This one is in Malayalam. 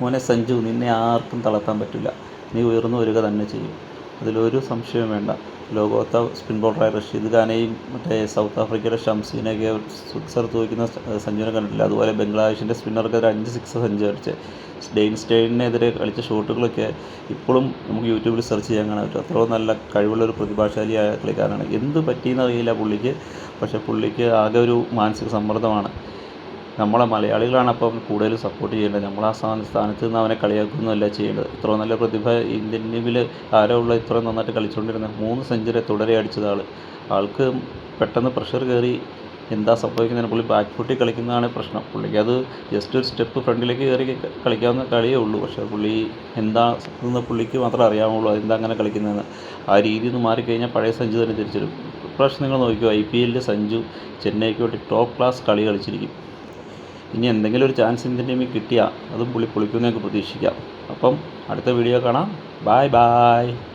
മോനെ സഞ്ജു നിന്നെ ആർക്കും തളർത്താൻ പറ്റില്ല നീ ഉയർന്നു വരിക തന്നെ ചെയ്യും. അതിലൊരു സംശയവും വേണ്ട. ലോകോത്ത സ്പിൻ ബോളറായ റഷീദ് ഖാനെയും മറ്റേ സൗത്ത് ആഫ്രിക്കയുടെ ഷംസീനെയൊക്കെ സിക്സർ തൂക്കുന്ന സഞ്ജുവിനെ കണ്ടിട്ടില്ല. അതുപോലെ ബംഗ്ലാദേശിന്റെ സ്പിന്നർക്കെതിരെ അഞ്ച് സിക്സ് സഞ്ജു അടിച്ച്. ഡെയിൻ സ്റ്റെയിനെതിരെ കളിച്ച ഷോട്ടുകളൊക്കെ ഇപ്പോഴും നമുക്ക് യൂട്യൂബിൽ സെർച്ച് ചെയ്യാൻ കാണാൻ പറ്റും. അത്രയും നല്ല കഴിവുള്ള ഒരു പ്രതിഭാശാലിയായ കളിക്കാരനാണ്. എന്ത് പറ്റിയെന്നറിയില്ല പുള്ളിക്ക്. പക്ഷേ പുള്ളിക്ക് ആകെ ഒരു മാനസിക സമ്മർദ്ദമാണ്. നമ്മളെ മലയാളികളാണ് അപ്പം കൂടുതൽ സപ്പോർട്ട് ചെയ്യേണ്ടത്. നമ്മൾ ആ സ്ഥാന സ്ഥാനത്ത് നിന്ന് അവനെ കളിയാക്കുകയൊന്നുമല്ല ചെയ്യേണ്ടത്. ഇത്ര നല്ല പ്രതിഭ ഇന്ത്യൻ ടീമിൽ ആരോ ഉള്ള ഇത്ര നന്നായിട്ട് കളിച്ചുകൊണ്ടിരുന്ന മൂന്ന് സെഞ്ചുറി തുടരെ അടിച്ചത് ആൾ ആൾക്ക് പെട്ടെന്ന് പ്രഷർ കയറി എന്താ സംഭവിക്കുന്നതിന് പുള്ളി ബാക്ക് ഫുട്ടിൽ കളിക്കുന്നതാണ് പ്രശ്നം. പുള്ളിക്ക് അത് ജസ്റ്റ് ഒരു സ്റ്റെപ്പ് ഫ്രണ്ടിലേക്ക് കയറി കളിക്കാവുന്ന കളിയേ ഉള്ളൂ. പക്ഷേ പുള്ളി എന്താ എന്ന് പുള്ളിക്ക് മാത്രമേ അറിയാവുള്ളൂ അതെന്താ അങ്ങനെ കളിക്കുന്നതെന്ന്. ആ രീതിയിൽ നിന്ന് മാറിക്കഴിഞ്ഞാൽ പഴയ സഞ്ജു തന്നെ തിരിച്ചു ഇപ്രാവശ്യം നിങ്ങൾ നോക്കിയോ ഐ പി എല്ലിൽ സഞ്ജു ചെന്നൈക്ക് വേണ്ടി ടോപ്പ് ക്ലാസ് കളി കളിച്ചിരിക്കും. ഇനി എന്തെങ്കിലും ഒരു ചാൻസ് ഇന്ത്യൻ കിട്ടിയാൽ അതും പുള്ളി പൊളിക്കുമെന്ന് പ്രതീക്ഷിക്കാം. അപ്പം അടുത്ത വീഡിയോ കാണാം. Bye bye